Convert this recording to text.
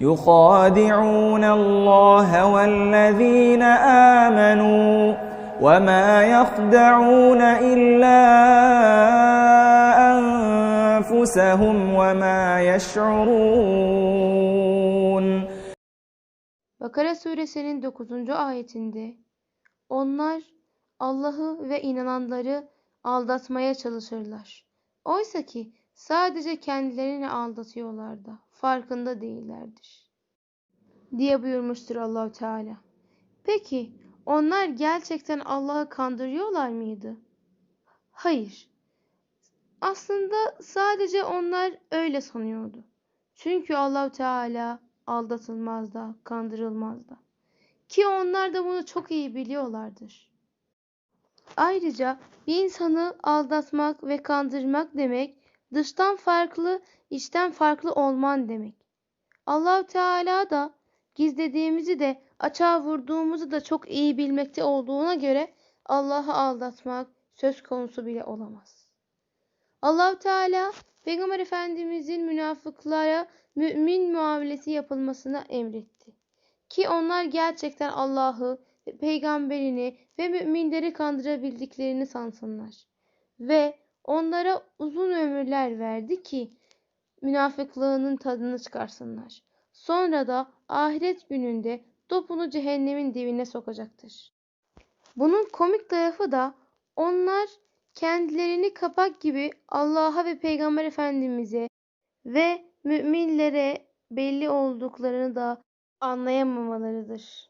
يخادعون الله والذين آمنوا وما يخدعون إلا أنفسهم وما يشعرون Bakara suresinin 9. ayetinde onlar Allah'ı ve inananları aldatmaya çalışırlar. Oysa ki sadece kendilerini aldatıyorlar da farkında değillerdir. diye buyurmuştur Allahu Teala. Peki onlar gerçekten Allah'ı kandırıyorlar mıydı? Hayır. Aslında sadece onlar öyle sanıyordu. Çünkü Allahu Teala aldatılmaz da, kandırılmaz da. Ki onlar da bunu çok iyi biliyorlardır. Ayrıca bir insanı aldatmak ve kandırmak demek dıştan farklı, içten farklı olman demek. Allahu Teala da gizlediğimizi de açığa vurduğumuzu da çok iyi bilmekte olduğuna göre Allah'ı aldatmak söz konusu bile olamaz. Allahu Teala Peygamber Efendimizin münafıklara mümin muamelesi yapılmasını emretti. Ki onlar gerçekten Allah'ı peygamberini ve müminleri kandırabildiklerini sansınlar. Ve onlara uzun ömürler verdi ki münafıklığının tadını çıkarsınlar. Sonra da ahiret gününde topunu cehennemin dibine sokacaktır. Bunun komik tarafı da onlar kendilerini kapak gibi Allah'a ve Peygamber Efendimiz'e ve müminlere belli olduklarını da anlayamamalarıdır.